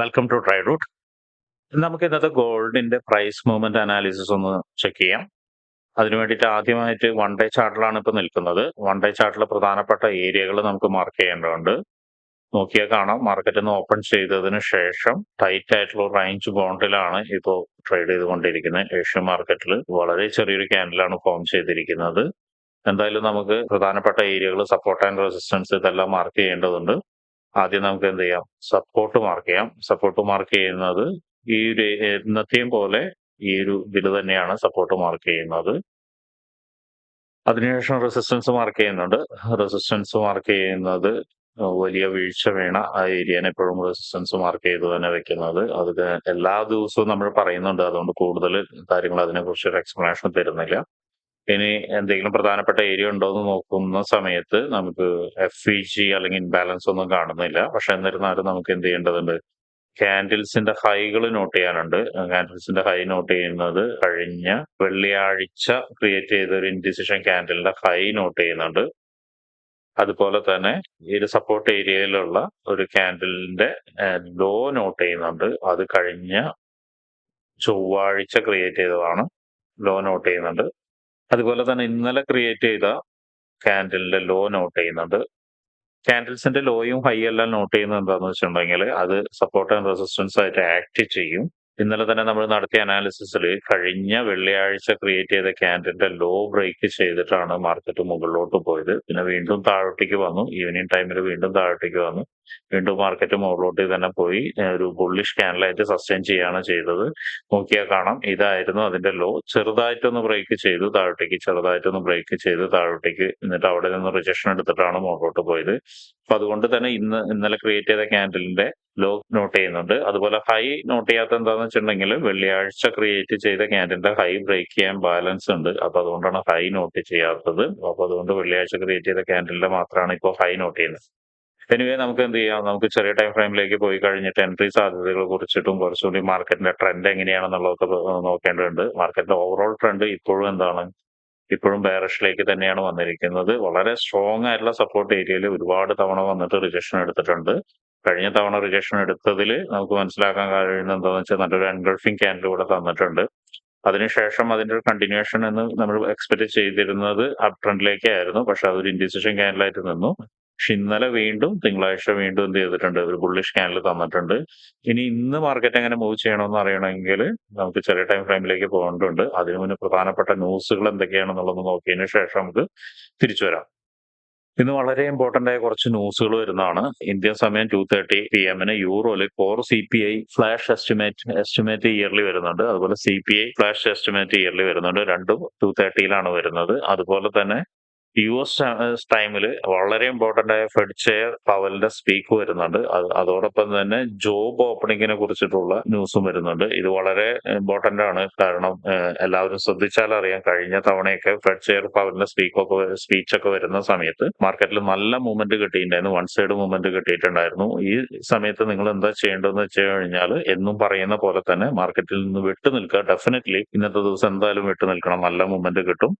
Welcome to try root നമുക്ക് ഇന്നത്തെ ഗോൾഡിന്റെ പ്രൈസ് മൂവ്മെന്റ് അനാലിസിസ് ഒന്ന് ചെക്ക് ചെയ്യാം. അതിനു വേണ്ടിയിട്ട് ആദ്യമായിട്ട് വൺ ഡേ ചാർട്ടിലാണ് ഇപ്പോൾ നിൽക്കുന്നത്. വൺ ഡേ ചാർട്ടിലെ പ്രധാനപ്പെട്ട ഏരിയകൾ നമുക്ക് മാർക്ക് ചെയ്യേണ്ടതുണ്ട്. നോക്കിയാൽ കാണാം. മാർക്കറ്റ് ഒന്ന് ഓപ്പൺ ചെയ്തതിന് ശേഷം ടൈറ്റ് ആയിട്ടുള്ള റേഞ്ച് ബോണ്ടിലാണ് ഇപ്പോൾ ട്രേഡ് ചെയ്തുകൊണ്ടിരിക്കുന്നത്. ഏഷ്യൻ മാർക്കറ്റിൽ വളരെ ചെറിയൊരു ക്യാൻഡിലാണ് ഫോം ചെയ്തിരിക്കുന്നത്. എന്തായാലും നമുക്ക് പ്രധാനപ്പെട്ട ഏരിയകൾ സപ്പോർട്ട് ആൻഡ് റെസിസ്റ്റൻസ് ഇതെല്ലാം മാർക്ക് ചെയ്യേണ്ടതുണ്ട്. ആദ്യം നമുക്ക് എന്ത് ചെയ്യാം? സപ്പോർട്ട് മാർക്ക് ചെയ്യാം. സപ്പോർട്ട് മാർക്ക് ചെയ്യുന്നത് ഈ ഒരു ഇന്നത്തെയും പോലെ ഈ ഒരു ഇതിൽ തന്നെയാണ് സപ്പോർട്ട് മാർക്ക് ചെയ്യുന്നത്. അതിനുശേഷം റെസിസ്റ്റൻസ് മാർക്ക് ചെയ്യുന്നുണ്ട്. റെസിസ്റ്റൻസ് മാർക്ക് ചെയ്യുന്നത് വലിയ വീഴ്ച വീണ ആ ഏരിയനെ എപ്പോഴും റെസിസ്റ്റൻസ് മാർക്ക് ചെയ്ത് തന്നെ വെക്കുന്നത്. അത് എല്ലാ ദിവസവും നമ്മൾ പറയുന്നുണ്ട്. അതുകൊണ്ട് കൂടുതൽ കാര്യങ്ങൾ അതിനെക്കുറിച്ച് ഒരു എക്സ്പ്ലനേഷൻ തരുന്നില്ല. ഇനി എന്തെങ്കിലും പ്രധാനപ്പെട്ട ഏരിയ ഉണ്ടോ എന്ന് നോക്കുന്ന സമയത്ത് നമുക്ക് എഫ് ഇ ജി അല്ലെങ്കിൽ ഇൻബാലൻസ് ഒന്നും കാണുന്നില്ല. പക്ഷെ എന്നിരുന്നാലും നമുക്ക് എന്ത് ചെയ്യേണ്ടതുണ്ട്? കാൻഡിൽസിന്റെ ഹൈകൾ നോട്ട് ചെയ്യാനുണ്ട്. കാൻഡിൽസിന്റെ ഹൈ നോട്ട് ചെയ്യുന്നത് കഴിഞ്ഞ വെള്ളിയാഴ്ച ക്രിയേറ്റ് ചെയ്ത ഒരു ഇൻഡിസിഷൻ കാൻഡിലിന്റെ ഹൈ നോട്ട് ചെയ്യുന്നുണ്ട്. അതുപോലെ തന്നെ ഒരു സപ്പോർട്ട് ഏരിയയിലുള്ള ഒരു കാൻഡിലിന്റെ ലോ നോട്ട് ചെയ്യുന്നുണ്ട്. അത് കഴിഞ്ഞ ചൊവ്വാഴ്ച ക്രിയേറ്റ് ചെയ്തതാണ്. ലോ നോട്ട് ചെയ്യുന്നുണ്ട്. അതുപോലെ തന്നെ ഇന്നലെ ക്രിയേറ്റ് ചെയ്ത കാൻഡിലിന്റെ ലോ നോട്ട് ചെയ്യുന്നുണ്ട് ക്യാൻഡിൽസിന്റെ ലോയും ഹൈ എല്ലാം നോട്ട് ചെയ്യുന്നത് എന്താണെന്ന് വെച്ചിട്ടുണ്ടെങ്കിൽ അത് സപ്പോർട്ട് ആൻഡ് റെസിസ്റ്റൻസ് ആയിട്ട് ആക്ട് ചെയ്യും. ഇന്നലെ തന്നെ നമ്മൾ നടത്തിയ അനാലിസിസിൽ കഴിഞ്ഞ വെള്ളിയാഴ്ച ക്രിയേറ്റ് ചെയ്ത ക്യാൻഡിലിന്റെ ലോ ബ്രേക്ക് ചെയ്തിട്ടാണ് മാർക്കറ്റ് മുകളിലോട്ട് പോയത്. പിന്നെ വീണ്ടും താഴോട്ടേക്ക് വന്നു. ഈവനിങ് ടൈമിൽ വീണ്ടും താഴോട്ടേക്ക് വന്നു. വീണ്ടും മാർക്കറ്റ് മുകളിലോട്ട് തന്നെ പോയി ഒരു ബുള്ളിഷ് ക്യാൻഡലായിട്ട് സസ്റ്റെയിൻ ചെയ്യാണ് ചെയ്തത്. നോക്കിയാൽ കാണാം. ഇതായിരുന്നു അതിന്റെ ലോ ചെറുതായിട്ടൊന്ന് ബ്രേക്ക് ചെയ്തു താഴോട്ടേക്ക് ചെറുതായിട്ടൊന്ന് ബ്രേക്ക് ചെയ്ത് താഴോട്ടേക്ക് എന്നിട്ട് അവിടെ നിന്ന് റിജക്ഷൻ എടുത്തിട്ടാണ് മുകളിലോട്ട് പോയത്. അപ്പൊ അതുകൊണ്ട് തന്നെ ഇന്ന് ഇന്നലെ ക്രിയേറ്റ് ചെയ്ത ക്യാൻഡലിന്റെ ലോ നോട്ട് ചെയ്യുന്നുണ്ട്. അതുപോലെ ഹൈ നോട്ട് ചെയ്യാത്ത എന്താണെന്ന് വെച്ചിട്ടുണ്ടെങ്കിൽ വെള്ളിയാഴ്ച ക്രിയേറ്റ് ചെയ്ത ക്യാൻഡലിന്റെ ഹൈ ബ്രേക്ക് ചെയ്യാൻ ബാലൻസ് ഉണ്ട്. അപ്പൊ അതുകൊണ്ടാണ് ഹൈ നോട്ട് ചെയ്യാത്തത്. അപ്പൊ അതുകൊണ്ട് വെള്ളിയാഴ്ച ക്രിയേറ്റ് ചെയ്ത ക്യാൻഡലിന്റെ മാത്രമാണ് ഇപ്പോൾ ഹൈ നോട്ട് ചെയ്യുന്നത്. എനിവേ നമുക്ക് എന്ത് ചെയ്യാം? നമുക്ക് ചെറിയ ടൈം ഫ്രെയിമിലേക്ക് പോയി കഴിഞ്ഞിട്ട് എൻട്രി സാധ്യതകളെ കുറിച്ചിട്ടും കുറച്ചുകൂടി മാർക്കറ്റിന്റെ ട്രെൻഡ് എങ്ങനെയാണെന്നുള്ളതൊക്കെ നോക്കേണ്ടതുണ്ട്. മാർക്കറ്റിന്റെ ഓവറോൾ ട്രെൻഡ് ഇപ്പോഴും എന്താണ്? ഇപ്പോഴും ബാരഷിലേക്ക് തന്നെയാണ് വന്നിരിക്കുന്നത്. വളരെ സ്ട്രോങ് ആയിട്ടുള്ള സപ്പോർട്ട് ഏരിയയിൽ ഒരുപാട് തവണ വന്നിട്ട് റിജക്ഷൻ എടുത്തിട്ടുണ്ട്. കഴിഞ്ഞ തവണ റിജക്ഷൻ എടുത്തതിൽ നമുക്ക് മനസ്സിലാക്കാൻ കഴിയുന്ന എന്താണെന്ന് വെച്ചാൽ നല്ലൊരു എൻഗൾഫിംഗ് ക്യാൻഡിൽ ഇവിടെ തന്നിട്ടുണ്ട്. അതിനുശേഷം അതിന്റെ ഒരു കണ്ടിന്യൂഷൻ എന്ന് നമ്മൾ എക്സ്പെക്ട് ചെയ്തിരുന്നത് അപ് ട്രെൻഡിലേക്കായിരുന്നു പക്ഷെ അതൊരു ഇൻഡിസിഷൻ ക്യാൻഡിലായിട്ട് നിന്നു. പക്ഷെ ഇന്നലെ വീണ്ടും തിങ്കളാഴ്ച വീണ്ടും എന്ത് ചെയ്തിട്ടുണ്ട്? ഒരു ബുള്ളിഷ് ക്യാൻഡിൽ തന്നിട്ടുണ്ട്. ഇനി ഇന്ന് മാർക്കറ്റ് എങ്ങനെ മൂവ് ചെയ്യണമെന്ന് അറിയണമെങ്കിൽ നമുക്ക് ചെറിയ ടൈം ഫ്രെയിമിലേക്ക് പോകേണ്ടതുണ്ട്. അതിനു മുന്നേ പ്രധാനപ്പെട്ട ന്യൂസുകൾ എന്തൊക്കെയാണെന്നുള്ളത് നോക്കിയതിന് ശേഷം നമുക്ക് തിരിച്ചു വരാം. ഇന്ന് വളരെ ഇമ്പോർട്ടന്റ് ആയ കുറച്ച് ന്യൂസുകൾ വരുന്നതാണ്. ഇന്ത്യൻ സമയം ടു തേർട്ടി പി എമ്മിന് യൂറോയിൽ core C P I flash estimate estimate yearly വരുന്നുണ്ട്. അതുപോലെ C P I flash estimate yearly വരുന്നുണ്ട്. രണ്ടും ടു തേർട്ടിയിലാണ് വരുന്നത്. അതുപോലെ തന്നെ യു എസ് ടൈമിൽ വളരെ ഇമ്പോർട്ടന്റ് ആയ ഫെഡ് ചെയർ പവലിന്റെ സ്പീക്ക് വരുന്നുണ്ട്. അതോടൊപ്പം തന്നെ ജോബ് ഓപ്പണിങ്ങിനെ കുറിച്ചിട്ടുള്ള ന്യൂസും വരുന്നുണ്ട്. ഇത് വളരെ ഇമ്പോർട്ടന്റ് ആണ്. കാരണം എല്ലാവരും ശ്രദ്ധിച്ചാൽ അറിയാം കഴിഞ്ഞ തവണയൊക്കെ ഫെഡ് ചെയർ പവലിന്റെ സ്പീക്കൊക്കെ സ്പീച്ച് ഒക്കെ വരുന്ന സമയത്ത് മാർക്കറ്റിൽ നല്ല മൂവ്മെന്റ് കിട്ടിയിട്ടുണ്ടായിരുന്നു. വൺ സൈഡ് മൂവ്മെന്റ് കിട്ടിയിട്ടുണ്ടായിരുന്നു. ഈ സമയത്ത് നിങ്ങൾ എന്താ ചെയ്യേണ്ടതെന്ന് വെച്ച് കഴിഞ്ഞാൽ എന്നും പറയുന്ന പോലെ തന്നെ മാർക്കറ്റിൽ നിന്ന് വിട്ടു നിൽക്കുക. ഡെഫിനറ്റ്ലി ഇന്നത്തെ ദിവസം എന്തായാലും വിട്ടു നിൽക്കണം. നല്ല മൂവ്മെന്റ് കിട്ടും.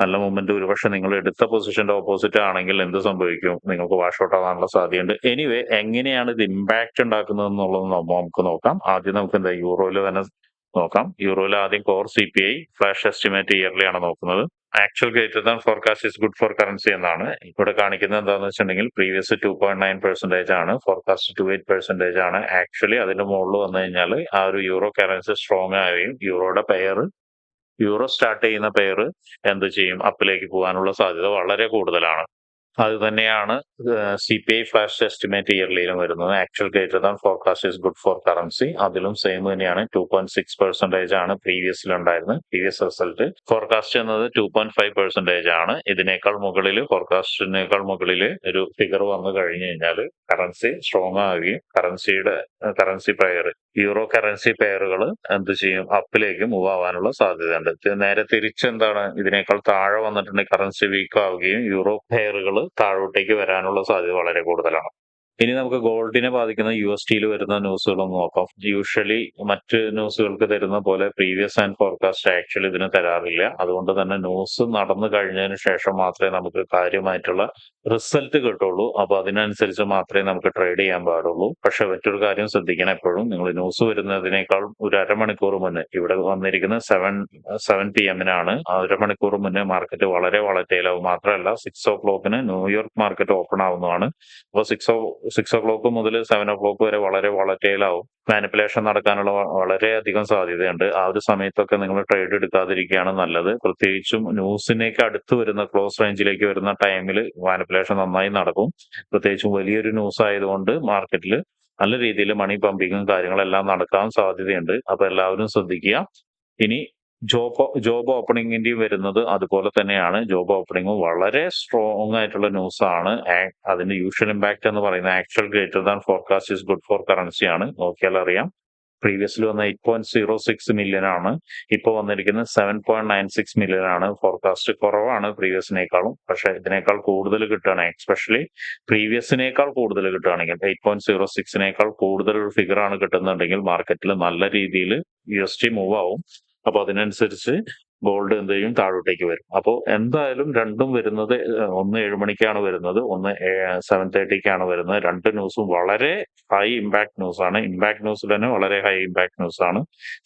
നല്ല മൂവ്മെന്റ് ഒരുപക്ഷെ നിങ്ങൾ എടുത്ത പൊസിഷന്റെ ഓപ്പോസിറ്റ് ആണെങ്കിൽ എന്ത് സംഭവിക്കും? നിങ്ങൾക്ക് വാഷ് ഔട്ട് ആവാനുള്ള സാധ്യതയുണ്ട്. എനിവേ എങ്ങനെയാണ് ഇത് ഇമ്പാക്ട് ഉണ്ടാക്കുന്നത് എന്നുള്ളത് നമുക്ക് നോക്കാം. ആദ്യം നമുക്ക് എന്താ യൂറോയിൽ തന്നെ നോക്കാം. യൂറോയിൽ ആദ്യം core C P I flash estimate yearly ആണ് നോക്കുന്നത്. Actual greater than forecast is good for currency എന്നാണ്. ഇവിടെ കാണിക്കുന്നത് എന്താണെന്ന് വെച്ചിട്ടുണ്ടെങ്കിൽ previous two point nine percentage ആണ്. ഫോർകാസ്റ്റ് ടു എയ്റ്റ് പെർസെന്റേജ് ആണ്. ആക്ച്വലി അതിന്റെ മുകളിൽ വന്നു കഴിഞ്ഞാൽ ആ ഒരു യൂറോ കറൻസി സ്ട്രോങ് ആവുകയും യൂറോയുടെ പെയർ യൂറോ സ്റ്റാർട്ട് ചെയ്യുന്ന പെയർ എന്ത് ചെയ്യും? അപ്പിലേക്ക് പോകാനുള്ള സാധ്യത വളരെ കൂടുതലാണ്. അത് തന്നെയാണ് C P I flash estimate ഇയർലിയിലും വരുന്നത്. Actual greater than forecast is good for currency അതിലും സെയിം തന്നെയാണ് ടു പോയിന്റ് സിക്സ് പെർസെന്റേജ് ആണ് പ്രീവിയസിൽ ഉണ്ടായിരുന്നത്. പ്രീവിയസ് റിസൾട്ട് ഫോർകാസ്റ്റ് എന്നത് ടു പോയിന്റ് ഫൈവ് പെർസെന്റേജ് ആണ്. ഇതിനേക്കാൾ മുകളിൽ ഫോർകാസ്റ്റിനേക്കാൾ മുകളിൽ ഒരു ഫിഗർ വന്നു കഴിഞ്ഞു കഴിഞ്ഞാൽ കറൻസി സ്ട്രോങ് ആവുകയും കറൻസിയുടെ കറൻസി പെയർ യൂറോ കറൻസി പെയറുകൾ എന്ത് ചെയ്യും അപ്പിലേക്ക് മൂവ് ആവാനുള്ള സാധ്യതയുണ്ട്. നേരെ തിരിച്ചെന്താണ് ഇതിനേക്കാൾ താഴെ വന്നിട്ടുണ്ടെങ്കിൽ കറൻസി വീക്ക് ആവുകയും യൂറോ പെയറുകൾ താഴോട്ടേക്ക് വരാനുള്ള സാധ്യത വളരെ കൂടുതലാണ്. ഇനി നമുക്ക് ഗോൾഡിനെ ബാധിക്കുന്ന യു എസ് ടിയിൽ വരുന്ന ന്യൂസുകളൊന്ന് നോക്കാം. യൂഷ്വലി മറ്റ് ന്യൂസുകൾക്ക് തരുന്ന പോലെ പ്രീവിയസ് ആൻഡ് ഫോർകാസ്റ്റ് ആക്ച്വലി ഇതിന് തരാറില്ല. അതുകൊണ്ട് തന്നെ ന്യൂസ് നടന്നു കഴിഞ്ഞതിന് ശേഷം മാത്രമേ നമുക്ക് കാര്യമായിട്ടുള്ള റിസൾട്ട് കിട്ടുള്ളൂ. അപ്പൊ അതിനനുസരിച്ച് മാത്രമേ നമുക്ക് ട്രേഡ് ചെയ്യാൻ പാടുള്ളൂ. പക്ഷെ മറ്റൊരു കാര്യം ശ്രദ്ധിക്കണം എപ്പോഴും നിങ്ങൾ ന്യൂസ് വരുന്നതിനേക്കാൾ ഒരു അരമണിക്കൂർ മുന്നേ ഇവിടെ വന്നിരിക്കുന്ന സെവൻ സെവൻ പി എമ്മിനാണ് അരമണിക്കൂർ മുന്നേ മാർക്കറ്റ് വളരെ വളറ്റയിലാവും മാത്രമല്ല സിക്സ് ഓ ക്ലോക്കിന് ന്യൂയോർക്ക് മാർക്കറ്റ് ഓപ്പൺ ആവുന്നതാണ്. അപ്പൊ 6 6:00 മുതൽ 7:00 വരെ വളരെ വളറ്റൈൽ ആവും. മാനിപ്പുലേഷൻ നടക്കാനുള്ള വളരെയധികം സാധ്യതയുണ്ട്. ആ ഒരു സമയത്തൊക്കെ നിങ്ങൾ ട്രേഡ് എടുക്കാതിരിക്കുകയാണ് നല്ലത്. പ്രത്യേകിച്ചും ന്യൂസിനേക്ക് അടുത്ത് വരുന്ന ക്ലോസ് റേഞ്ചിലേക്ക് വരുന്ന ടൈമിൽ മാനിപ്പുലേഷൻ നന്നായി നടക്കും. പ്രത്യേകിച്ചും വലിയൊരു ന്യൂസ് ആയതുകൊണ്ട് മാർക്കറ്റിൽ നല്ല രീതിയിൽ മണി പമ്പിങ്ങും കാര്യങ്ങളെല്ലാം നടക്കാൻ സാധ്യതയുണ്ട്. അപ്പൊ എല്ലാവരും ശ്രദ്ധിക്കുക. ഇനി ജോബ് ജോബ് ഓപ്പണിങ്ങിന്റെയും വരുന്നത് അതുപോലെ തന്നെയാണ്. ജോബ് ഓപ്പണിംഗ് വളരെ സ്ട്രോങ് ആയിട്ടുള്ള ന്യൂസ് ആണ്. അതിന്റെ യൂഷ്വൽ ഇമ്പാക്ട് എന്ന് പറയുന്നത് actual greater than forecast is good for currency ആണ്. നോക്കിയാൽ അറിയാം. പ്രീവിയസ്ലി വന്ന 8.06 മില്യൺ ആണ്. ഇപ്പോൾ വന്നിരിക്കുന്നത് 7.96 മില്യൺ ആണ്. ഫോർകാസ്റ്റ് കുറവാണ് പ്രീവിയസിനേക്കാളും. പക്ഷെ ഇതിനേക്കാൾ കൂടുതൽ കിട്ടുകയാണ് എക്സ്പെഷ്യലി പ്രീവിയസിനേക്കാൾ കൂടുതൽ കിട്ടുകയാണെങ്കിൽ 8.06നേക്കാൾ കൂടുതൽ ഒരു ഫിഗർ ആണ് കിട്ടുന്നുണ്ടെങ്കിൽ മാർക്കറ്റിൽ നല്ല രീതിയിൽ യു എസ് ടി മൂവ് ആവും. അപ്പൊ അതിനനുസരിച്ച് ഗോൾഡ് എന്ത് ചെയ്യും താഴോട്ടേക്ക് വരും. അപ്പോൾ എന്തായാലും രണ്ടും വരുന്നത് ഒന്ന് 7 മണിക്കാണ് വരുന്നത്. ഒന്ന് സെവൻ തേർട്ടിക്കാണ് വരുന്നത്. രണ്ട് ന്യൂസും വളരെ ഹൈ ഇമ്പാക്ട് ന്യൂസ് ആണ്. ഇംപാക്ട് ന്യൂസിൽ തന്നെ വളരെ ഹൈ ഇമ്പാക്ട് ന്യൂസ് ആണ്.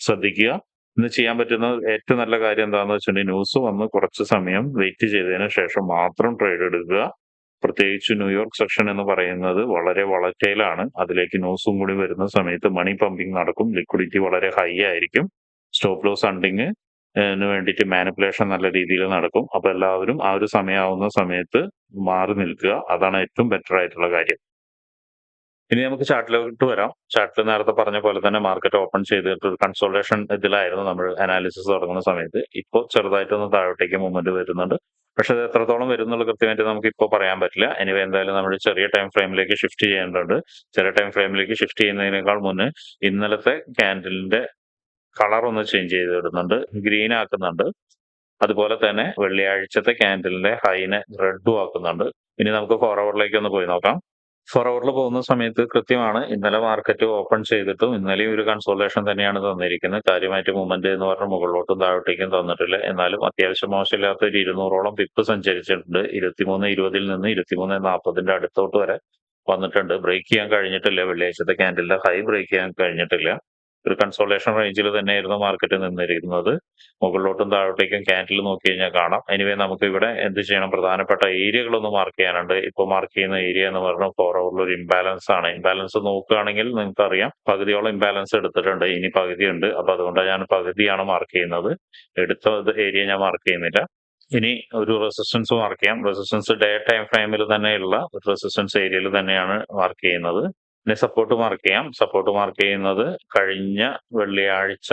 ശ്രദ്ധിക്കുക. ഇന്ന് ചെയ്യാൻ പറ്റുന്ന ഏറ്റവും നല്ല കാര്യം എന്താണെന്ന് വെച്ചിട്ടുണ്ടെങ്കിൽ ന്യൂസ് വന്ന് കുറച്ച് സമയം വെയിറ്റ് ചെയ്തതിന് ശേഷം മാത്രം ട്രേഡ് എടുക്കുക. പ്രത്യേകിച്ച് ന്യൂയോർക്ക് സെക്ഷൻ എന്ന് പറയുന്നത് വളരെ വളറ്റയിലാണ് അതിലേക്ക് ന്യൂസും കൂടി വരുന്ന സമയത്ത് മണി പമ്പിങ് നടക്കും. ലിക്വിഡിറ്റി വളരെ ഹൈ ആയിരിക്കും. സ്റ്റോപ്പ് ലോസ് ഹണ്ടിങ് വേണ്ടിയിട്ട് മാനിപ്പുലേഷൻ നല്ല രീതിയിൽ നടക്കും. അപ്പൊ എല്ലാവരും ആ ഒരു സമയമാവുന്ന സമയത്ത് മാറി നിൽക്കുക. അതാണ് ഏറ്റവും ബെറ്റർ ആയിട്ടുള്ള കാര്യം. ഇനി നമുക്ക് ചാർട്ടിലോട്ട് വരാം. ചാർട്ടിൽ നേരത്തെ പറഞ്ഞ പോലെ തന്നെ മാർക്കറ്റ് ഓപ്പൺ ചെയ്തിട്ട് ഒരു കൺസോൾട്ടേഷൻ ഇതിലായിരുന്നു നമ്മൾ അനാലിസിസ് തുടങ്ങുന്ന സമയത്ത്. ഇപ്പോൾ ചെറുതായിട്ടൊന്ന് താഴോട്ടേക്ക് മൂവ്മെന്റ് വരുന്നുണ്ട്. പക്ഷെ അത് എത്രത്തോളം വരുന്നുള്ള കൃത്യമായിട്ട് നമുക്ക് ഇപ്പോൾ പറയാൻ പറ്റില്ല. എനിവേ എന്തായാലും നമ്മൾ ചെറിയ ടൈം ഫ്രെയിമിലേക്ക് ഷിഫ്റ്റ് ചെയ്യേണ്ടതുണ്ട്. ചെറിയ ടൈം ഫ്രെയിമിലേക്ക് ഷിഫ്റ്റ് ചെയ്യുന്നതിനേക്കാൾ മുന്നേ ഇന്നലത്തെ ക്യാൻഡിലിന്റെ കളർ ഒന്ന് ചേഞ്ച് ചെയ്ത് ഇടുന്നുണ്ട്. ഗ്രീൻ ആക്കുന്നുണ്ട്. അതുപോലെ തന്നെ വെള്ളിയാഴ്ചത്തെ ക്യാൻഡിലിന്റെ ഹൈനെ റെഡും ആക്കുന്നുണ്ട്. ഇനി നമുക്ക് ഫോറവേഡിലേക്ക് ഒന്ന് പോയി നോക്കാം. ഫോറവേഡിൽ പോകുന്ന സമയത്ത് കൃത്യമാണ് ഇന്നലെ മാർക്കറ്റ് ഓപ്പൺ ചെയ്തിട്ടും ഇന്നലെയും ഒരു കൺസോളേഷൻ തന്നെയാണ് തന്നിരിക്കുന്നത്. കാര്യമായിട്ട് മൂവ്മെന്റ് എന്ന് പറഞ്ഞ മുകളിലോട്ടും താഴോട്ടേക്കും തന്നിട്ടില്ല. എന്നാലും അത്യാവശ്യം മോശമില്ലാത്ത ഒരു 200ഓളം പിപ്പ് സഞ്ചരിച്ചിട്ടുണ്ട്. 23.20ൽ നിന്ന് 23.40ന്റെ അടുത്തോട്ട് വരെ വന്നിട്ടുണ്ട്. ബ്രേക്ക് ചെയ്യാൻ കഴിഞ്ഞിട്ടില്ല. വെള്ളിയാഴ്ചത്തെ ക്യാൻഡിലിന്റെ ഹൈ ബ്രേക്ക് ചെയ്യാൻ കഴിഞ്ഞിട്ടില്ല. ഒരു കൺസോളേഷൻ റേഞ്ചിൽ തന്നെയായിരുന്നു മാർക്കറ്റ് നിന്നിരിക്കുന്നത് മുകളിലോട്ടും താഴോട്ടേക്കും ക്യാൻഡിൽ നോക്കി കഴിഞ്ഞാൽ കാണാം. എനിവേ നമുക്ക് ഇവിടെ എന്ത് ചെയ്യണം പ്രധാനപ്പെട്ട ഏരിയകളൊന്നും മാർക്ക് ചെയ്യാനുണ്ട്. ഇപ്പൊ മാർക്ക് ചെയ്യുന്ന ഏരിയ എന്ന് പറഞ്ഞാൽ ഫോർ ഒരു ഇംബാലൻസ് ആണ്. ഇംബാലൻസ് നോക്കുകയാണെങ്കിൽ നിങ്ങൾക്ക് അറിയാം പകുതിയോളം ഇംബാലൻസ് എടുത്തിട്ടുണ്ട്. ഇനി പകുതിയുണ്ട്. അപ്പൊ അതുകൊണ്ടാണ് ഞാൻ പകുതിയാണ് മാർക്ക് ചെയ്യുന്നത്. എടുത്ത ഏരിയ ഞാൻ മാർക്ക് ചെയ്യുന്നില്ല. ഇനി ഒരു റെസിസ്റ്റൻസ് മാർക്ക് ചെയ്യാം. റെസിസ്റ്റൻസ് ഡേ ടൈം ഫ്രെയിമിൽ തന്നെയുള്ള റെസിസ്റ്റൻസ് ഏരിയയിൽ തന്നെയാണ് മാർക്ക് ചെയ്യുന്നത്. ഇനി സപ്പോർട്ട് മാർക്ക് ചെയ്യാം. സപ്പോർട്ട് മാർക്ക് ചെയ്യുന്നത് കഴിഞ്ഞ വെള്ളിയാഴ്ച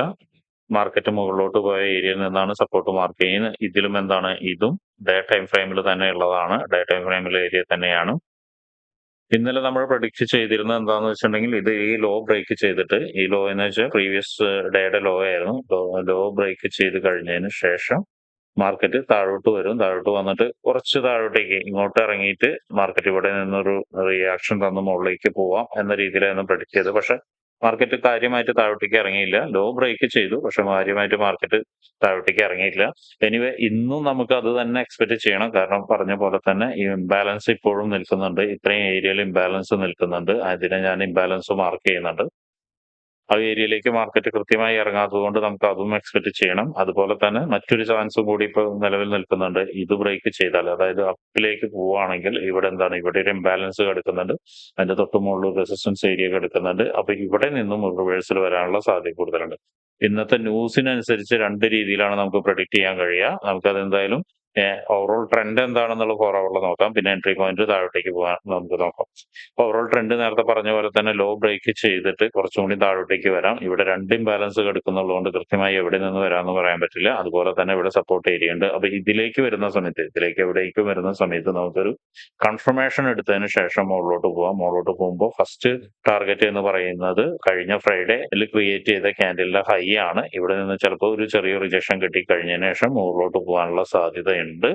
മാർക്കറ്റ് മുകളിലോട്ട് പോയ ഏരിയയിൽ നിന്നാണ് സപ്പോർട്ട് മാർക്ക് ചെയ്യുന്നത്. ഇതിലും എന്താണ് ഇതും ഡേ ടൈം ഫ്രെയിമിൽ തന്നെ ഉള്ളതാണ്. ഡേ ടൈം ഫ്രെയിമിൽ ഏരിയ തന്നെയാണ്. ഇന്നലെ നമ്മൾ പ്രഡിക്റ്റ് ചെയ്തിരുന്നത് എന്താണെന്ന് വെച്ചിട്ടുണ്ടെങ്കിൽ ഇത് ഈ ലോ ബ്രേക്ക് ചെയ്തിട്ട് ഈ ലോ എന്ന് വെച്ചാൽ പ്രീവിയസ് ഡേയുടെ ലോ ആയിരുന്നു. ലോ ബ്രേക്ക് ചെയ്ത് കഴിഞ്ഞതിന് ശേഷം മാർക്കറ്റ് താഴോട്ട് വരും. താഴോട്ട് വന്നിട്ട് കുറച്ച് താഴോട്ടേക്ക് ഇങ്ങോട്ട് ഇറങ്ങിയിട്ട് മാർക്കറ്റ് ഇവിടെ നിന്നൊരു റിയാക്ഷൻ തന്ന് മുകളിലേക്ക് പോവാം എന്ന രീതിയിലായിരുന്നു പ്രഡിക്റ്റ് ചെയ്തത്. പക്ഷെ മാർക്കറ്റ് കാര്യമായിട്ട് താഴോട്ടേക്ക് ഇറങ്ങിയില്ല. ലോ ബ്രേക്ക് ചെയ്തു. പക്ഷെ കാര്യമായിട്ട് മാർക്കറ്റ് താഴോട്ടേക്ക് ഇറങ്ങിയില്ല എനിവേ ഇന്നും നമുക്ക് അത് തന്നെ എക്സ്പെക്ട് ചെയ്യണം. കാരണം പറഞ്ഞ പോലെ തന്നെ ഈ ഇംബാലൻസ് ഇപ്പോഴും നിൽക്കുന്നുണ്ട്. ഇത്രയും ഏരിയയിൽ ഇംബാലൻസ് നിൽക്കുന്നുണ്ട്. അതിനെ ഞാൻ ഇംബാലൻസ് മാർക്ക് ചെയ്യുന്നുണ്ട്. ആ ഏരിയയിലേക്ക് മാർക്കറ്റ് കൃത്യമായി ഇറങ്ങാത്തത് കൊണ്ട് നമുക്ക് അതും എക്സ്പെക്ട് ചെയ്യണം. അതുപോലെ തന്നെ മറ്റൊരു ചാൻസും കൂടി ഇപ്പൊ നിലവിൽ നിൽക്കുന്നുണ്ട്. ഇത് ബ്രേക്ക് ചെയ്താൽ അതായത് അപ്പിലേക്ക് പോവുകയാണെങ്കിൽ ഇവിടെ എന്താണ് ഇവിടെ ഒരു ഇംബാലൻസ് കിടക്കുന്നുണ്ട്. അതിന്റെ തൊട്ട് മുകളിൽ റെസിസ്റ്റൻസ് ഏരിയ കിടക്കുന്നുണ്ട്. അപ്പൊ ഇവിടെ നിന്നും റിവേഴ്സൽ വരാനുള്ള സാധ്യത കൂടുതലുണ്ട്. ഇന്നത്തെ ന്യൂസിനനുസരിച്ച് രണ്ട് രീതിയിലാണ് നമുക്ക് പ്രൊഡിക്ട് ചെയ്യാൻ കഴിയുക. നമുക്കത് എന്തായാലും ഓവറോൾ ട്രെൻഡ് എന്താണെന്നുള്ള ഫോർവേഡിൽ നോക്കാം. പിന്നെ എൻട്രി പോയിന്റ് താഴോട്ടേക്ക് പോകാൻ നമുക്ക് നോക്കാം. ഓവറോൾ ട്രെൻഡ് നേരത്തെ പറഞ്ഞ പോലെ തന്നെ ലോ ബ്രേക്ക് ചെയ്തിട്ട് കുറച്ചും കൂടി താഴോട്ടേക്ക് വരാം. ഇവിടെ രണ്ട് ഇംബാലൻസ് കിടക്കുന്നുള്ളതുകൊണ്ട് കൃത്യമായി എവിടെ നിന്ന് വരാമെന്ന് പറയാൻ പറ്റില്ല. അതുപോലെ തന്നെ ഇവിടെ സപ്പോർട്ട് ഏരിയ ഉണ്ട്. അപ്പൊ ഇതിലേക്ക് വരുന്ന സമയത്ത് ഇതിലേക്ക് എവിടേക്കും വരുന്ന സമയത്ത് നമുക്കൊരു കൺഫർമേഷൻ എടുത്തതിന് ശേഷം മുകളിലോട്ട് പോവാം. മുകളിലോട്ട് പോകുമ്പോൾ ഫസ്റ്റ് ടാർഗറ്റ് എന്ന് പറയുന്നത് കഴിഞ്ഞ ഫ്രൈഡേ ക്രിയേറ്റ് ചെയ്ത ക്യാൻഡിലിന്റെ ഹൈ ആണ്. ഇവിടെ നിന്ന് ചിലപ്പോൾ ഒരു ചെറിയ റിജക്ഷൻ കിട്ടി കഴിഞ്ഞതിന് ശേഷം മുകളിലോട്ട് പോകാനുള്ള സാധ്യതയുണ്ട്.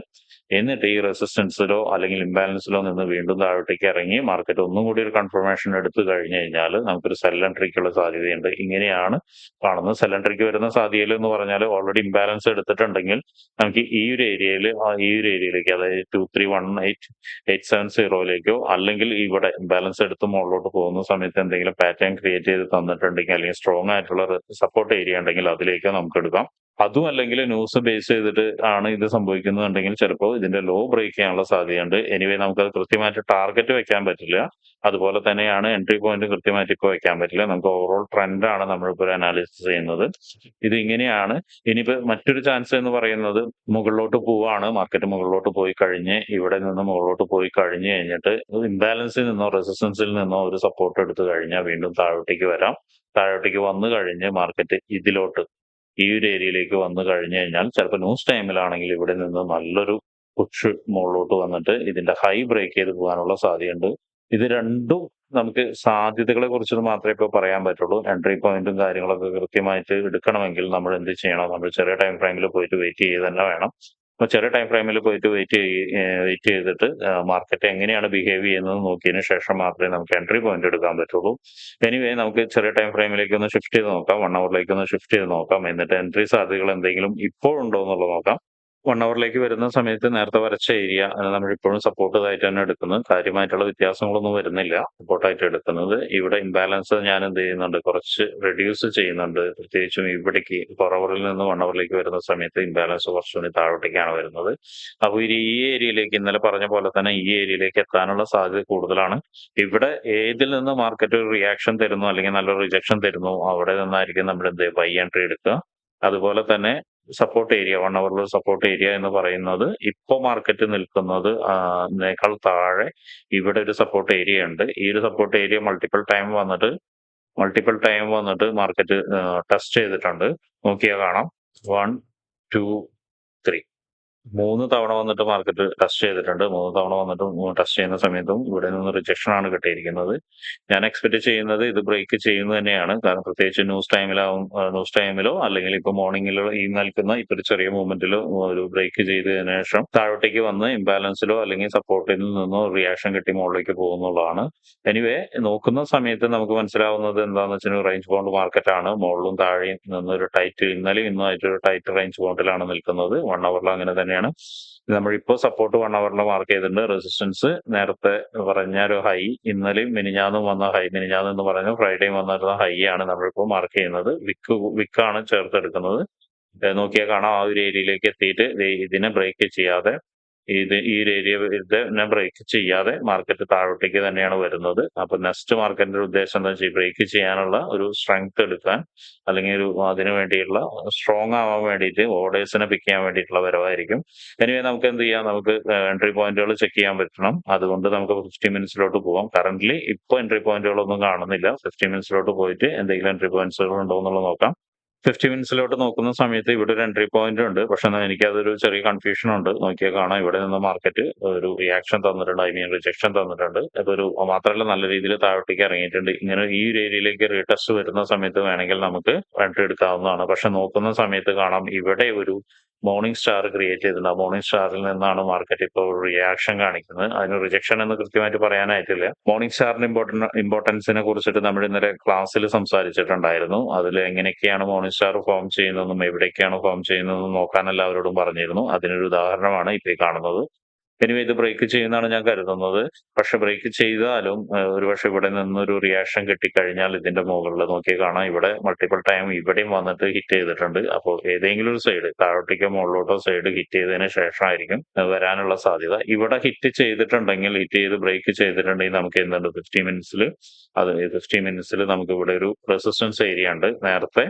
എന്നിട്ട് ഈ റെസിസ്റ്റൻസിലോ അല്ലെങ്കിൽ ഇംബാലൻസിലോ നിന്ന് വീണ്ടും താഴോട്ടേക്ക് ഇറങ്ങി മാർക്കറ്റ് ഒന്നും കൂടി ഒരു കൺഫർമേഷൻ എടുത്തു കഴിഞ്ഞു കഴിഞ്ഞാൽ നമുക്കൊരു സെൽ എൻട്രിക്കുള്ള സാധ്യതയുണ്ട്. ഇങ്ങനെയാണ് കാണുന്നത്. സെൽ എൻട്രിക്ക് വരുന്ന സാധ്യതയിൽ എന്ന് പറഞ്ഞാൽ ഓൾറെഡി ഇംബാലൻസ് എടുത്തിട്ടുണ്ടെങ്കിൽ നമുക്ക് ഈ ഒരു ഏരിയയിൽ ഈ ഒരു ഏരിയയിലേക്ക് അതായത് two three one eight eight seven സീറോയിലേക്കോ അല്ലെങ്കിൽ ഇവിടെ ബാലൻസ് എടുത്ത് മുകളിലോട്ട് പോകുന്ന സമയത്ത് എന്തെങ്കിലും പാറ്റേൺ ക്രിയേറ്റ് ചെയ്ത് തന്നിട്ടുണ്ടെങ്കിൽ അല്ലെങ്കിൽ സ്ട്രോങ് ആയിട്ടുള്ള സപ്പോർട്ട് ഏരിയ ഉണ്ടെങ്കിൽ അതിലേക്കോ നമുക്ക് എടുക്കാം. അതും അല്ലെങ്കിൽ ന്യൂസ് ബേസ് ചെയ്തിട്ട് ആണ് ഇത് സംഭവിക്കുന്നുണ്ടെങ്കിൽ ചിലപ്പോൾ ഇതിന്റെ ലോ ബ്രേക്ക് ചെയ്യാനുള്ള സാധ്യതയുണ്ട്. എനിവേ നമുക്കത് കൃത്യമായിട്ട് ടാർഗറ്റ് വെക്കാൻ പറ്റില്ല. അതുപോലെ തന്നെയാണ് എൻട്രി പോയിന്റ് കൃത്യമായിട്ട് ഇപ്പോൾ വെക്കാൻ പറ്റില്ല. നമുക്ക് ഓവറോൾ ട്രെൻഡ് ആണ് നമ്മളിപ്പോൾ അനാലിസിസ് ചെയ്യുന്നത്. ഇത് ഇങ്ങനെയാണ് ഇനിയിപ്പോൾ മറ്റൊരു ചാൻസ് എന്ന് പറയുന്നത് മുകളിലോട്ട് പോവാണ്. മാർക്കറ്റ് മുകളിലോട്ട് പോയി കഴിഞ്ഞ് ഇവിടെ നിന്ന് മുകളിലോട്ട് പോയി കഴിഞ്ഞ് കഴിഞ്ഞിട്ട് ഇംബാലൻസിൽ നിന്നോ റെസിസ്റ്റൻസിൽ നിന്നോ ഒരു സപ്പോർട്ട് എടുത്തു കഴിഞ്ഞാൽ വീണ്ടും താഴോട്ടേക്ക് വരാം. താഴോട്ടേക്ക് വന്നു കഴിഞ്ഞ് മാർക്കറ്റ് ഇതിലോട്ട് ഈ ഒരു ഏരിയയിലേക്ക് വന്നു കഴിഞ്ഞു കഴിഞ്ഞാൽ ചിലപ്പോൾ ന്യൂസ് ടൈമിലാണെങ്കിൽ ഇവിടെ നിന്ന് നല്ലൊരു പുഷ് മുകളിലോട്ട് വന്നിട്ട് ഇതിന്റെ ഹൈ ബ്രേക്ക് ചെയ്ത് പോകാനുള്ള സാധ്യതയുണ്ട്. ഇത് രണ്ടും നമുക്ക് സാധ്യതകളെ കുറിച്ച് മാത്രമേ ഇപ്പോൾ പറയാൻ പറ്റുള്ളൂ. എൻട്രി പോയിന്റും കാര്യങ്ങളൊക്കെ കൃത്യമായിട്ട് എടുക്കണമെങ്കിൽ നമ്മൾ എന്ത് ചെയ്യണം? നമ്മൾ ചെറിയ ടൈം ഫ്രെയിമിൽ പോയിട്ട് വെയിറ്റ് ചെയ്ത് തന്നെ വേണം. ചെറിയ ടൈം ഫ്രെയിമിൽ പോയിട്ട് വെയിറ്റ് വെയിറ്റ് ചെയ്തിട്ട് മാർക്കറ്റ് എങ്ങനെയാണ് ബിഹേവ് ചെയ്യുന്നത് നോക്കിയതിന് ശേഷം മാത്രമേ നമുക്ക് എൻട്രി പോയിന്റ് എടുക്കാൻ പറ്റുള്ളൂ. എനിവേ നമുക്ക് ചെറിയ ടൈം ഫ്രെയിമിലേക്ക് ഒന്ന് ഷിഫ്റ്റ് ചെയ്ത് നോക്കാം. വൺ അവറിലേക്ക് ഒന്ന് ഷിഫ്റ്റ് ചെയ്ത് നോക്കാം. എന്നിട്ട് എൻട്രി സാധ്യതകൾ എന്തെങ്കിലും ഇപ്പോഴുണ്ടോ എന്നുള്ളത് നോക്കാം. വൺ അവറിലേക്ക് വരുന്ന സമയത്ത് നേരത്തെ വരച്ച ഏരിയ നമ്മൾ ഇപ്പോഴും സപ്പോർട്ട് തന്നെ എടുക്കുന്നത്. കാര്യമായിട്ടുള്ള വ്യത്യാസങ്ങളൊന്നും വരുന്നില്ല. സപ്പോർട്ടായിട്ട് എടുക്കുന്നത്. ഇവിടെ ഇംബാലൻസ് ഞാൻ എന്ത് ചെയ്യുന്നുണ്ട്? കുറച്ച് റെഡ്യൂസ് ചെയ്യുന്നുണ്ട്. പ്രത്യേകിച്ചും ഇവിടേക്ക് കുറവറിൽ നിന്ന് വൺ അവറിലേക്ക് വരുന്ന സമയത്ത് ഇംബാലൻസ് കുറച്ചുകൂടി താഴോട്ടേക്കാണ് വരുന്നത്. അപ്പോൾ ഈ ഏരിയയിലേക്ക് ഇന്നലെ പറഞ്ഞ പോലെ തന്നെ ഈ ഏരിയയിലേക്ക് എത്താനുള്ള സാധ്യത കൂടുതലാണ്. ഇവിടെ ഏതിൽ നിന്ന് മാർക്കറ്റ് റിയാക്ഷൻ തരുന്നു അല്ലെങ്കിൽ നല്ല റിജക്ഷൻ തരുന്നു അവിടെ നിന്നായിരിക്കും നമ്മൾ എന്ത് ബൈ എൻട്രി എടുക്കുക. അതുപോലെ തന്നെ സപ്പോർട്ട് ഏരിയ വൺ അവറിലെ സപ്പോർട്ട് ഏരിയ എന്ന് പറയുന്നത് ഇപ്പോ മാർക്കറ്റ് നിൽക്കുന്നത് നേക്കാൾ താഴെ ഇവിടെ ഒരു സപ്പോർട്ട് ഏരിയ ഉണ്ട്. ഈ ഒരു സപ്പോർട്ട് ഏരിയ മൾട്ടിപ്പിൾ ടൈം വന്നിട്ട് മൾട്ടിപ്പിൾ ടൈം വന്നിട്ട് മാർക്കറ്റ് ടെസ്റ്റ് ചെയ്തിട്ടുണ്ട്. നോക്കിയാൽ കാണാം. വൺ ടു ത്രീ മൂന്ന് തവണ വന്നിട്ട് മാർക്കറ്റ് ടെസ്റ്റ് ചെയ്തിട്ടുണ്ട്. മൂന്ന് തവണ വന്നിട്ട് ടെസ്റ്റ് ചെയ്യുന്ന സമയത്തും ഇവിടെ നിന്ന് റിജക്ഷൻ ആണ് കിട്ടിയിരിക്കുന്നത്. ഞാൻ എക്സ്പെക്ട് ചെയ്യുന്നത് ഇത് ബ്രേക്ക് ചെയ്യുന്നത് തന്നെയാണ്. കാരണം പ്രത്യേകിച്ച് ന്യൂസ് ടൈമിലാവും ന്യൂസ് ടൈമിലോ അല്ലെങ്കിൽ ഇപ്പൊ മോർണിംഗിലോ ഈ നൽകുന്ന ഇപ്പൊ ഒരു ചെറിയ മൂവ്മെന്റിലോ ഒരു ബ്രേക്ക് ചെയ്തതിനു ശേഷം താഴോട്ടേക്ക് വന്ന് ഇംബാലൻസിലോ അല്ലെങ്കിൽ സപ്പോർട്ടിൽ നിന്നോ റിയാക്ഷൻ കിട്ടി മുകളിലേക്ക് പോകുന്നുള്ളതാണ്. എനിവേ നോക്കുന്ന സമയത്ത് നമുക്ക് മനസ്സിലാവുന്നത് എന്താണെന്ന് വെച്ചാൽ റേഞ്ച് ബോണ്ട് മാർക്കറ്റ് ആണ്. മുകളിലും താഴെയും നിന്നൊരു ടൈറ്റ് ഇന്നലെ ഇന്നുമായിട്ട് ഒരു ടൈറ്റ് റേഞ്ച് ബോണ്ടിലാണ് നിൽക്കുന്നത്. വൺ അവറിൽ അങ്ങനെ തന്നെ തന്നെയാണ് നമ്മളിപ്പോ സപ്പോർട്ട് വൺ അവറിൽ മാർക്ക് ചെയ്തിട്ടുണ്ട്. റെസിസ്റ്റൻസ് നേരത്തെ പറഞ്ഞ ഒരു ഹൈ ഇന്നലെയും മിനിഞ്ഞാന്നും വന്ന ഹൈ മിനിഞ്ഞാന്ന് എന്ന് പറഞ്ഞ ഫ്രൈഡേയും വന്നിരുന്ന ഹൈ ആണ് നമ്മളിപ്പോ മാർക്ക് ചെയ്യുന്നത്. വിക്ക് വിക്കാണ് ചേർത്തെടുക്കുന്നത്. നോക്കിയാൽ കാണാം. ആ ഒരു ഏരിയയിലേക്ക് എത്തിയിട്ട് ഇതിനെ ബ്രേക്ക് ചെയ്യാതെ ഇത് ഈ ഏരിയ ഇതിനെ ബ്രേക്ക് ചെയ്യാതെ മാർക്കറ്റ് താഴോട്ടേക്ക് തന്നെയാണ് വരുന്നത്. അപ്പൊ നെക്സ്റ്റ് മാർക്കറ്റിന്റെ ഉദ്ദേശം എന്താ വെച്ചാൽ ബ്രേക്ക് ചെയ്യാനുള്ള ഒരു സ്ട്രെങ്ത് എടുക്കാൻ അല്ലെങ്കിൽ ഒരു അതിനു വേണ്ടിയുള്ള സ്ട്രോങ് ആവാൻ വേണ്ടിയിട്ട് ഓർഡേഴ്സിനെ പിക്ക് ചെയ്യാൻ വേണ്ടിയിട്ടുള്ള വരവായിരിക്കും. എനിവേ നമുക്ക് എന്ത് ചെയ്യാം? നമുക്ക് എൻട്രി പോയിന്റുകൾ ചെക്ക് ചെയ്യാൻ പറ്റണം. അതുകൊണ്ട് നമുക്ക് ഫിഫ്റ്റി മിനിറ്റ്സിലോട്ട് പോവാം. കറന്റ് ഇപ്പൊ എൻട്രി പോയിന്റുകളൊന്നും കാണുന്നില്ല. ഫിഫ്റ്റി മിനിറ്റ്സിലോട്ട് പോയിട്ട് എന്തെങ്കിലും എൻട്രി പോയിന്റ്സുകൾ ഉണ്ടോ എന്നുള്ളത് നോക്കാം. ഫിഫ്റ്റി മിനിറ്റ്സിലോട്ട് നോക്കുന്ന സമയത്ത് ഇവിടെ ഒരു എൻട്രി പോയിന്റ് ഉണ്ട്. പക്ഷെ എന്നാൽ അതൊരു ചെറിയ കൺഫ്യൂഷൻ ഉണ്ട്. നോക്കിയാൽ കാണാം. ഇവിടെ നിന്ന് മാർക്കറ്റ് ഒരു റിയാക്ഷൻ തന്നിട്ടുണ്ട്. ഐ മീൻ റിജക്ഷൻ തന്നിട്ടുണ്ട്. അതൊരു മാത്രമല്ല നല്ല രീതിയിൽ താഴോട്ടേക്ക് ഇറങ്ങിയിട്ടുണ്ട്. ഇങ്ങനെ ഈ ഒരു ഏരിയയിലേക്ക് റീടെസ്റ്റ് വരുന്ന സമയത്ത് വേണമെങ്കിൽ നമുക്ക് എൻട്രി എടുക്കാവുന്നതാണ്. പക്ഷെ നോക്കുന്ന സമയത്ത് കാണാം ഇവിടെ ഒരു മോർണിംഗ് സ്റ്റാർ ക്രിയേറ്റ് ചെയ്തിട്ടുണ്ട്. മോർണിംഗ് സ്റ്റാറിൽ നിന്നാണ് മാർക്കറ്റ് ഇപ്പോൾ റിയാക്ഷൻ കാണിക്കുന്നത്. അതിന് റിജക്ഷൻ എന്ന് കൃത്യമായിട്ട് പറയാനായിട്ടില്ല. മോർണിംഗ് സ്റ്റാറിന്റെ ഇമ്പോർട്ടൻ ഇമ്പോർട്ടൻസിനെ കുറിച്ചിട്ട് നമ്മൾ ഇന്നലെ ക്ലാസ്സിൽ സംസാരിച്ചിട്ടുണ്ടായിരുന്നു. അതിൽ എങ്ങനെയൊക്കെയാണ് മോർണിംഗ് സ്റ്റാർ ഫോം ചെയ്യുന്നതെന്നും എവിടേക്കാണ് ഫോം ചെയ്യുന്നതെന്നും നോക്കാൻ എല്ലാവരോടും പറഞ്ഞിരുന്നു. അതിനൊരു ഉദാഹരണമാണ് ഇപ്പോൾ ഈ കാണുന്നത്. എനിവേ ഇത് ബ്രേക്ക് ചെയ്യുന്നതാണ് ഞാൻ കരുതുന്നത്. പക്ഷെ ബ്രേക്ക് ചെയ്താലും ഒരുപക്ഷെ ഇവിടെ നിന്നൊരു റിയാക്ഷൻ കിട്ടിക്കഴിഞ്ഞാൽ ഇതിന്റെ മുകളിൽ നോക്കി കാണാം. ഇവിടെ മൾട്ടിപ്പിൾ ടൈം ഇവിടെയും വന്നിട്ട് ഹിറ്റ് ചെയ്തിട്ടുണ്ട്. അപ്പോൾ ഏതെങ്കിലും ഒരു സൈഡ് താഴോട്ടേക്കോ മുകളിലോട്ടോ സൈഡ് ഹിറ്റ് ചെയ്തതിന് ശേഷമായിരിക്കും വരാനുള്ള സാധ്യത. ഇവിടെ ഹിറ്റ് ചെയ്തിട്ടുണ്ടെങ്കിൽ ഹിറ്റ് ചെയ്ത് ബ്രേക്ക് ചെയ്തിട്ടുണ്ടെങ്കിൽ നമുക്ക് എന്തുണ്ട്? ഫിഫ്റ്റി മിനിറ്റ്സിൽ അത് ഫിഫ്റ്റി മിനിറ്റ്സിൽ നമുക്ക് ഇവിടെ ഒരു റെസിസ്റ്റൻസ് ഏരിയ ഉണ്ട്. നേരത്തെ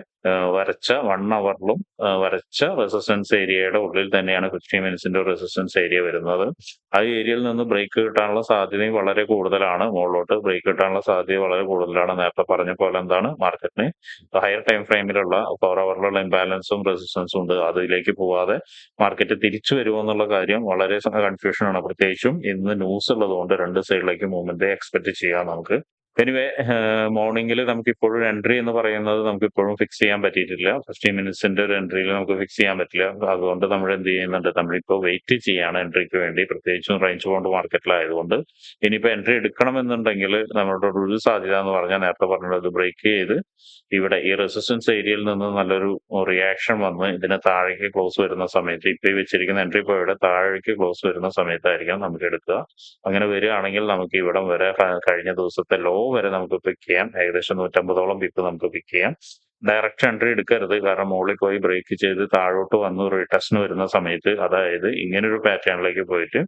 വരച്ച വൺ അവറിലും വരച്ച റെസിസ്റ്റൻസ് ഏരിയയുടെ ഉള്ളിൽ തന്നെയാണ് ഫിഫ്റ്റി മിനിറ്റ്സിന്റെ റെസിസ്റ്റൻസ് ഏരിയ വരുന്നത്. ആ ഏരിയയിൽ നിന്ന് ബ്രേക്ക് കിട്ടാനുള്ള സാധ്യതയും വളരെ കൂടുതലാണ്. മുകളിലോട്ട് ബ്രേക്ക് കിട്ടാനുള്ള സാധ്യത വളരെ കൂടുതലാണ്. നേരത്തെ പറഞ്ഞ പോലെ എന്താണ്? മാർക്കറ്റിന് ഹയർ ടൈം ഫ്രെയിമിലുള്ള പവർ അവറിലുള്ള ഇംബാലൻസും റെസിസ്റ്റൻസും ഉണ്ട്. അതിലേക്ക് പോവാതെ മാർക്കറ്റ് തിരിച്ചു വരുമോ എന്നുള്ള കാര്യം വളരെ കൺഫ്യൂഷനാണ് പ്രത്യേകിച്ചും ഇന്ന് ന്യൂസ് ഉള്ളതുകൊണ്ട് രണ്ട് സൈഡിലേക്ക് മൂവ്മെന്റ് എക്സ്പെക്ട് ചെയ്യാം നമുക്ക്. എനിവേ മോർണിംഗിൽ നമുക്ക് ഇപ്പോഴും എൻട്രി എന്ന് പറയുന്നത് നമുക്ക് ഇപ്പോഴും ഫിക്സ് ചെയ്യാൻ പറ്റിയിട്ടില്ല. ഫിഫ്റ്റീൻ മിനിറ്റ്സിന്റെ ഒരു എൻട്രിയിൽ നമുക്ക് ഫിക്സ് ചെയ്യാൻ പറ്റില്ല. അതുകൊണ്ട് നമ്മൾ എന്ത് ചെയ്യുന്നുണ്ട്? നമ്മളിപ്പോൾ വെയിറ്റ് ചെയ്യാണ് എൻട്രിക്ക് വേണ്ടി. പ്രത്യേകിച്ചും റേഞ്ച് ബോണ്ട് മാർക്കറ്റിലായതുകൊണ്ട് ഇനിയിപ്പോൾ എൻട്രി എടുക്കണമെന്നുണ്ടെങ്കിൽ നമ്മുടെ ഒരു സാധ്യത എന്ന് പറഞ്ഞാൽ നേരത്തെ പറഞ്ഞത് ബ്രേക്ക് ചെയ്ത് ഇവിടെ ഈ റെസിസ്റ്റൻസ് ഏരിയയിൽ നിന്ന് നല്ലൊരു റിയാക്ഷൻ വന്ന് ഇതിന് താഴേക്ക് ക്ലോസ് വരുന്ന സമയത്ത് ഇപ്പൊ ഈ വെച്ചിരിക്കുന്ന എൻട്രി പോയുടെ താഴേക്ക് ക്ലോസ് വരുന്ന സമയത്തായിരിക്കാം നമുക്ക് എടുക്കുക. അങ്ങനെ വരികയാണെങ്കിൽ നമുക്ക് ഇവിടം വരെ കഴിഞ്ഞ ദിവസത്തെ ലോ വരെ നമുക്ക് പിക്ക് ചെയ്യാം. ഏകദേശം നൂറ്റമ്പതോളം പിക്ക് നമുക്ക് പിക്ക് ചെയ്യാം. ഡയറക്റ്റ് എൻട്രി എടുക്കരുത്. കാരണം മുകളിൽ പോയി ബ്രേക്ക് ചെയ്ത് താഴോട്ട് വന്ന് റീടെസ്റ്റിന് വരുന്ന സമയത്ത് അതായത് ഇങ്ങനൊരു പാറ്റേണിലേക്ക് പോയിട്ട്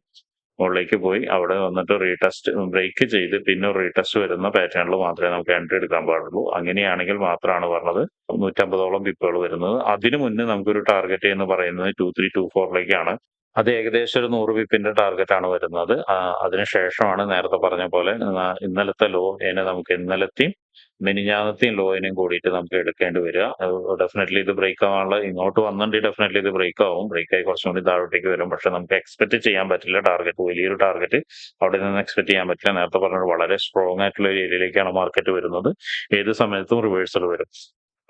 മുകളിലേക്ക് പോയി അവിടെ വന്നിട്ട് റീടെസ്റ്റ് ബ്രേക്ക് ചെയ്ത് പിന്നെ റീടെസ്റ്റ് വരുന്ന പാറ്റേണിൽ മാത്രമേ നമുക്ക് എൻട്രി എടുക്കാൻ പാടുള്ളൂ. അങ്ങനെയാണെങ്കിൽ മാത്രമാണ് പറഞ്ഞത് നൂറ്റമ്പതോളം പിപ്പുകൾ വരുന്നത്. അതിനു മുന്നേ നമുക്കൊരു ടാർഗറ്റ് എന്ന് പറയുന്നത് ടു ത്രീ ടു ഫോറിലേക്കാണ് അത് ഏകദേശം ഒരു നൂറ് പിപ്പിന്റെ ടാർഗറ്റ് ആണ് വരുന്നത്. അതിനുശേഷമാണ് നേരത്തെ പറഞ്ഞ പോലെ ഇന്നലത്തെ ലോ നെ നമുക്ക് ഇന്നലത്തെയും മിനിഞ്ഞാന്നത്തെയും ഇനെയും കൂടിയിട്ട് നമുക്ക് എടുക്കേണ്ടി വരിക. ഡെഫിനറ്റ്ലി ഇത് ബ്രേക്ക് ആവാനുള്ള ഇങ്ങോട്ട് വന്നിട്ടുണ്ടെങ്കിൽ ഡെഫിനറ്റ്ലി ഇത് ബ്രേക്ക് ആവും. ബ്രേക്ക് ആയി കുറച്ചും കൂടി താഴോട്ടേക്ക് വരും. പക്ഷെ നമുക്ക് എക്സ്പെക്ട് ചെയ്യാൻ പറ്റില്ല ടാർഗറ്റ് വലിയൊരു ടാർഗറ്റ് അവിടെ നിന്ന് എക്സ്പെക്ട് ചെയ്യാൻ പറ്റില്ല. നേരത്തെ പറഞ്ഞത് വളരെ സ്ട്രോങ് ആയിട്ടുള്ള ഒരു ഏരിയയിലേക്കാണ് മാർക്കറ്റ് വരുന്നത്. ഏത് സമയത്തും റിവേഴ്സൽ വരും.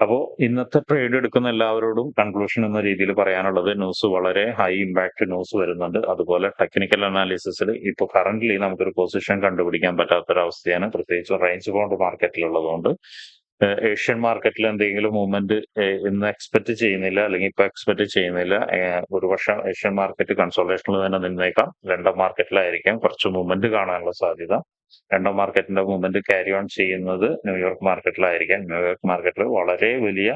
അപ്പോ ഇന്നത്തെ ട്രേഡ് എടുക്കുന്ന എല്ലാവരോടും കൺക്ലൂഷൻ എന്ന രീതിയിൽ പറയാനുള്ളത് ന്യൂസ് വളരെ ഹൈ ഇമ്പാക്ട് ന്യൂസ് വരുന്നുണ്ട്. അതുപോലെ ടെക്നിക്കൽ അനാലിസിസിൽ ഇപ്പൊ കറന്റ്ലി നമുക്കൊരു പൊസിഷൻ കണ്ടുപിടിക്കാൻ പറ്റാത്തൊരവസ്ഥയാണ്. പ്രത്യേകിച്ച് റേഞ്ച് ബോണ്ട് മാർക്കറ്റിലുള്ളതുകൊണ്ട് ഏഷ്യൻ മാർക്കറ്റിൽ എന്തെങ്കിലും മൂവ്മെന്റ് ഇന്ന് എക്സ്പെക്ട് ചെയ്യുന്നില്ല അല്ലെങ്കിൽ ഇപ്പൊ എക്സ്പെക്ട് ചെയ്യുന്നില്ല ഒരു വർഷം ഏഷ്യൻ മാർക്കറ്റ് കൺസോൾട്ടേഷനിൽ തന്നെ നിന്നേക്കാം. രണ്ടാം മാർക്കറ്റിലായിരിക്കാം കുറച്ച് മൂവ്മെന്റ് കാണാനുള്ള സാധ്യത. രണ്ടാം മാർക്കറ്റിന്റെ മൂവ്മെന്റ് ക്യാരി ഓൺ ചെയ്യുന്നത് ന്യൂയോർക്ക് മാർക്കറ്റിലായിരിക്കാം. ന്യൂയോർക്ക് മാർക്കറ്റിൽ വളരെ വലിയ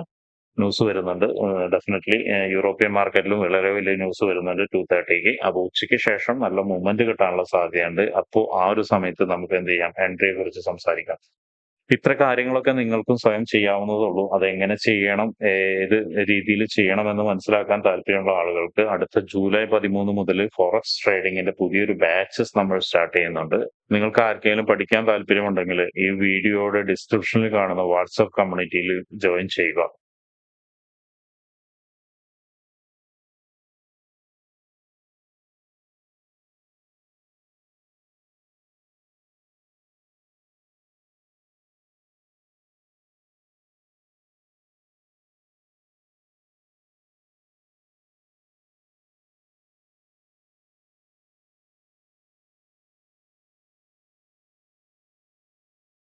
ന്യൂസ് വരുന്നുണ്ട്. ഡെഫിനറ്റ്ലി യൂറോപ്യൻ മാർക്കറ്റിലും വളരെ വലിയ ന്യൂസ് വരുന്നുണ്ട് ടു തേർട്ടിക്ക് അപ്പൊ ഉച്ചയ്ക്ക് ശേഷം നല്ല മൂവ്മെന്റ് കിട്ടാനുള്ള സാധ്യതയുണ്ട്. അപ്പോൾ ആ ഒരു സമയത്ത് നമുക്ക് എന്ത് ചെയ്യാം? എൻട്രിയെ കുറിച്ച് സംസാരിക്കാം. ഇത്ര കാര്യങ്ങളൊക്കെ നിങ്ങൾക്കും സ്വയം ചെയ്യാവുന്നതേ ഉള്ളൂ അതെങ്ങനെ ചെയ്യണം ഏത് രീതിയിൽ ചെയ്യണം എന്ന് മനസ്സിലാക്കാൻ താല്പര്യമുള്ള ആളുകൾക്ക് അടുത്ത ജൂലൈ പതിമൂന്ന് മുതൽ ഫോറസ്റ്റ് ട്രേഡിങ്ങിന്റെ പുതിയൊരു ബാച്ചസ് നമ്മൾ സ്റ്റാർട്ട് ചെയ്യുന്നുണ്ട്. നിങ്ങൾക്ക് ആർക്കെങ്കിലും പഠിക്കാൻ താല്പര്യമുണ്ടെങ്കിൽ ഈ വീഡിയോയുടെ ഡിസ്ക്രിപ്ഷനിൽ കാണുന്ന വാട്സ്ആപ്പ് കമ്മ്യൂണിറ്റിയിൽ ജോയിൻ ചെയ്യുക.